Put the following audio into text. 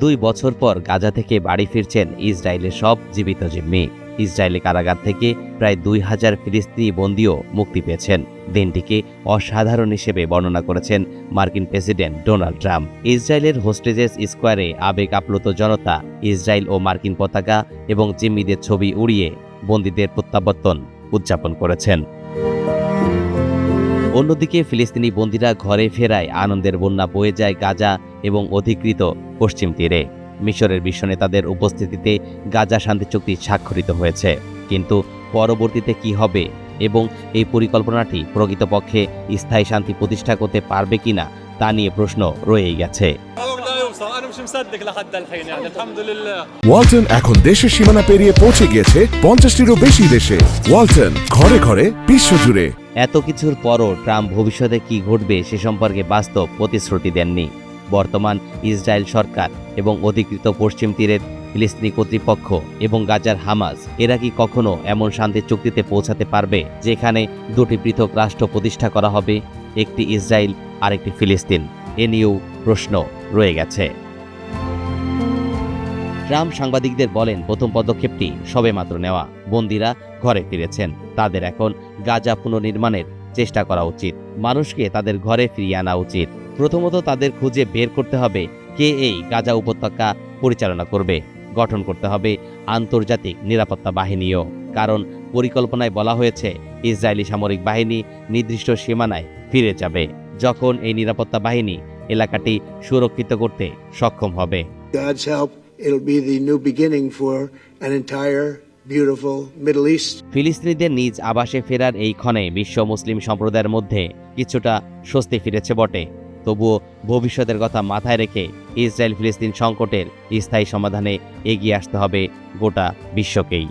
দুই বছর পর গাজা থেকে বাড়ি ফিরছেন ইসরায়েলের সব জীবিত জিম্মি ইসরায়েলি কারাগার থেকে প্রায় দুই হাজার ফিলিস্তিনি বন্দীও মুক্তি পেয়েছেন। দিনটিকে অসাধারণ হিসেবে বর্ণনা করেছেন মার্কিন প্রেসিডেন্ট ডোনাল্ড ট্রাম্প। ইসরায়েলের হোস্টেজেস স্কোয়ারে আবেগ আপ্লুত জনতা, ইসরায়েল ও মার্কিন পতাকা এবং জিম্মিদের ছবি উড়িয়ে বন্দীদের প্রত্যাবর্তন উদযাপন করেছেন। অন্যদিকে ফিলিস্তিনি বন্দীরা ঘরে ফেরায় আনন্দের বন্যা বয়ে যায় গাজা এবং অধিকৃত পশ্চিম তীরে। মিশরের বিশ্বনেতাদের উপস্থিতিতে গাজা শান্তি চুক্তি স্বাক্ষরিত হয়েছে। কিন্তু পরবর্তীতে কি হবে এবং এই পরিকল্পনাটি প্রকৃতপক্ষে স্থায়ী শান্তি প্রতিষ্ঠা করতে পারবে কিনা তা নিয়ে প্রশ্ন রয়েই গেছে। ওয়ালটন এখন দেশের সীমানা পেরিয়ে পৌঁছে গিয়েছে পঞ্চাশটিরও বেশি দেশে। ওয়ালটন ঘরে ঘরে বিশ্বজুড়ে এত কিছুর পরও ট্রাম্প ভবিষ্যতে কি ঘটবে সে সম্পর্কে বাস্তব প্রতিশ্রুতি দেননি। বর্তমান ইসরায়েল সরকার এবং অধিকৃত পশ্চিম তীরের ফিলিস্তিনি কর্তৃপক্ষ এবং গাজার হামাস। এরা কি কখনো এমন শান্তি চুক্তিতে পৌঁছাতে পারবে যেখানে দুটি পৃথক রাষ্ট্র প্রতিষ্ঠা করা হবে, একটি ইসরায়েল আর একটি ফিলিস্তিন? এ নিয়েও প্রশ্ন রয়ে গেছে। ট্রাম্প সাংবাদিকদের বলেন, প্রথম পদক্ষেপটি সবেমাত্র নেওয়া। বন্দিরা ঘরে ফিরেছেন। তাদের এখন গাজা পুনর্নির্মাণের চেষ্টা করা উচিত। মানুষকে তাদের ঘরে ফিরিয়ে আনা উচিত। প্রথমত তাদের খুঁজে বের করতে হবে কে এই গাজা উপত্যকা পরিচালনা করবে। গঠন করতে হবে আন্তর্জাতিক নিরাপত্তা বাহিনীও। কারণ পরিকল্পনায় বলা হয়েছে ইসরায়েলি সামরিক বাহিনী নির্দিষ্ট সীমানায় ফিরে যাবে। যখন এই নিরাপত্তা বাহিনী এলাকাটি সুরক্ষিত করতে সক্ষম হবে. ফিলিস্তিনিদের নিজ আবাসে ফেরার এই ক্ষণে বিশ্ব মুসলিম সম্প্রদায়ের মধ্যে কিছুটা স্বস্তি ফিরেছে বটে। তবুও ভবিষ্যতের কথা মাথায় রেখে ইসরায়েল ফিলিস্তিন সংকটের স্থায়ী সমাধানে এগিয়ে আসতে হবে গোটা বিশ্বকেই।